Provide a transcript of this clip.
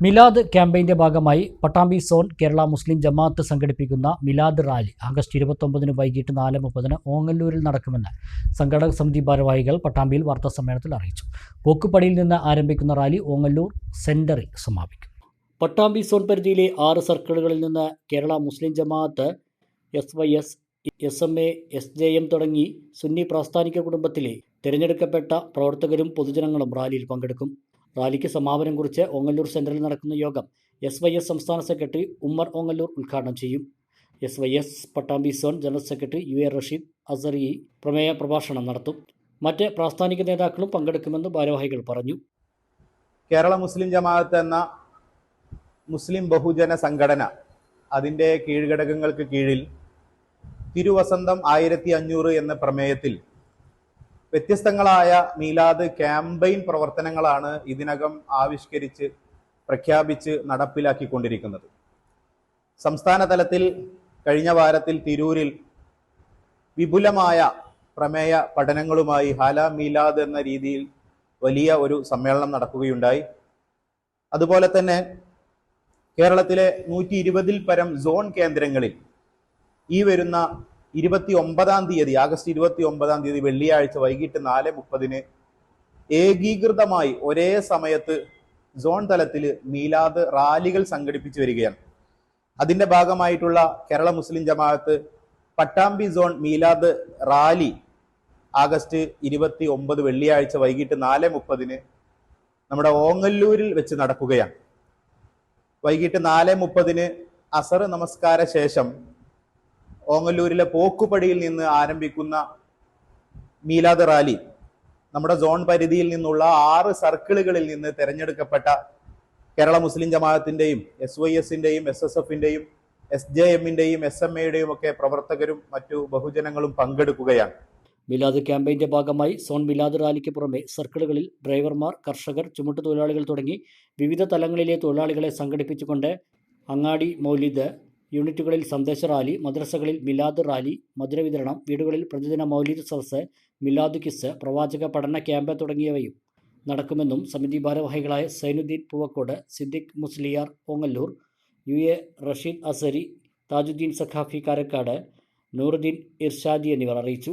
മിലാദ് ക്യാമ്പയിന്റെ ഭാഗമായി പട്ടാമ്പി സോൺ കേരള മുസ്ലിം ജമാഅത്ത് സംഘടിപ്പിക്കുന്ന മിലാദ് റാലി ആഗസ്റ്റ് ഇരുപത്തൊമ്പതിന് വൈകിട്ട് നാല് മുപ്പതിന് ഓങ്ങല്ലൂരിൽ നടക്കുമെന്ന് സംഘടക സമിതി ഭാരവാഹികൾ പട്ടാമ്പിയിൽ വാർത്താ സമ്മേളനത്തിൽ അറിയിച്ചു. പോക്കുപടിയിൽ നിന്ന് ആരംഭിക്കുന്ന റാലി ഓങ്ങല്ലൂർ സെന്ററിൽ സമാപിക്കും. പട്ടാമ്പി സോൺ പരിധിയിലെ ആറ് സർക്കിളുകളിൽ നിന്ന് Kerala Muslim Jamaath S Y S S M A S J M തുടങ്ങി സുന്നി പ്രാസ്ഥാനിക കുടുംബത്തിലെ തിരഞ്ഞെടുക്കപ്പെട്ട പ്രവർത്തകരും പൊതുജനങ്ങളും റാലിയിൽ പങ്കെടുക്കും. റാലിക്ക് സമാപനം കുറിച്ച് ഓങ്ങല്ലൂർ സെൻട്രലിൽ നടക്കുന്ന യോഗം എസ് വൈ എസ് സംസ്ഥാന സെക്രട്ടറി ഉമ്മർ ഓങ്ങല്ലൂർ ഉദ്ഘാടനം ചെയ്യും. S Y S Pattambi zone general secretary U A Rasheed Azhari പ്രമേയ പ്രഭാഷണം നടത്തും. മറ്റ് പ്രാസ്ഥാനിക നേതാക്കളും പങ്കെടുക്കുമെന്ന് ഭാരവാഹികൾ പറഞ്ഞു. കേരള മുസ്ലിം ജമാഅത്ത് എന്ന മുസ്ലിം ബഹുജന സംഘടന അതിന്റെ കീഴ്ഘടകങ്ങൾക്ക് കീഴിൽ തിരുവസന്തം ആയിരത്തി അഞ്ഞൂറ് എന്ന പ്രമേയത്തിൽ വ്യത്യസ്തങ്ങളായ മീലാദ് ക്യാമ്പയിൻ പ്രവർത്തനങ്ങളാണ് ഇതിനകം ആവിഷ്കരിച്ച് പ്രഖ്യാപിച്ച് നടപ്പിലാക്കിക്കൊണ്ടിരിക്കുന്നത്. സംസ്ഥാന തലത്തിൽ കഴിഞ്ഞ വാരത്തിൽ തിരൂരിൽ വിപുലമായ പ്രമേയ പഠനങ്ങളുമായി ഹാല മീലാദ് എന്ന രീതിയിൽ വലിയ ഒരു സമ്മേളനം നടക്കുകയുണ്ടായി. അതുപോലെ തന്നെ കേരളത്തിലെ നൂറ്റി ഇരുപതിൽ പരം സോൺ കേന്ദ്രങ്ങളിൽ ഈ വരുന്ന ഇരുപത്തി ഒമ്പതാം തീയതി ആഗസ്റ്റ് ഇരുപത്തി ഒമ്പതാം തീയതി വെള്ളിയാഴ്ച വൈകിട്ട് നാല് മുപ്പതിന് ഏകീകൃതമായി ഒരേ സമയത്ത് സോൺ തലത്തിൽ മീലാദ് റാലികൾ സംഘടിപ്പിച്ചു വരികയാണ്. അതിന്റെ ഭാഗമായിട്ടുള്ള Kerala Muslim Jamaath Pattambi zone Milad rally August ഇരുപത്തി ഒമ്പത് വെള്ളിയാഴ്ച വൈകിട്ട് നാല് മുപ്പതിന് നമ്മുടെ ഓങ്ങല്ലൂരിൽ വെച്ച് നടക്കുകയാണ്. വൈകിട്ട് നാല് മുപ്പതിന് അസർ നമസ്കാര ശേഷം ഓങ്ങല്ലൂരിലെ പോക്കുപടിയിൽ നിന്ന് ആരംഭിക്കുന്ന മീലാദ് റാലി നമ്മുടെ സോൺ പരിധിയിൽ നിന്നുള്ള ആറ് സർക്കിളുകളിൽ നിന്ന് തിരഞ്ഞെടുക്കപ്പെട്ട കേരള മുസ്ലിം ജമാഅത്തിന്റെയും എസ് വൈ എസിന്റെയും എസ് എസ് എഫിന്റെയും എസ് ജെ എമ്മിന്റെയും എസ് എം എയുടെയും ഒക്കെ പ്രവർത്തകരും മറ്റു ബഹുജനങ്ങളും പങ്കെടുക്കുകയാണ്. മിലാദ് ക്യാമ്പയിന്റെ ഭാഗമായി സോൺ മിലാദ് റാലിക്ക് പുറമെ സർക്കിളുകളിൽ ഡ്രൈവർമാർ കർഷകർ ചുമട്ടു തൊഴിലാളികൾ തുടങ്ങി വിവിധ തലങ്ങളിലെ തൊഴിലാളികളെ സംഘടിപ്പിച്ചുകൊണ്ട് അങ്ങാടി മൗലിദ് യൂണിറ്റുകളിൽ സന്ദേശ റാലി മദ്രസകളിൽ മിലാദ് റാലി മധുര വിതരണം വീടുകളിൽ പ്രതിദിന മൗലിദ് സദസ് മിലാദ് കിസ് പ്രവാചക പഠന ക്യാമ്പ് തുടങ്ങിയവയും നടക്കുമെന്നും സമിതി ഭാരവാഹികളായ സൈനുദ്ദീൻ പൂവക്കോട് സിദ്ദിഖ് മുസ്ലിയാർ ഓങ്ങല്ലൂർ യു എ റഷീദ് അസരി താജുദ്ദീൻ സഖാഫി കാരക്കാട് നൂറുദ്ദീൻ ഇർഷാദി എന്നിവർ അറിയിച്ചു.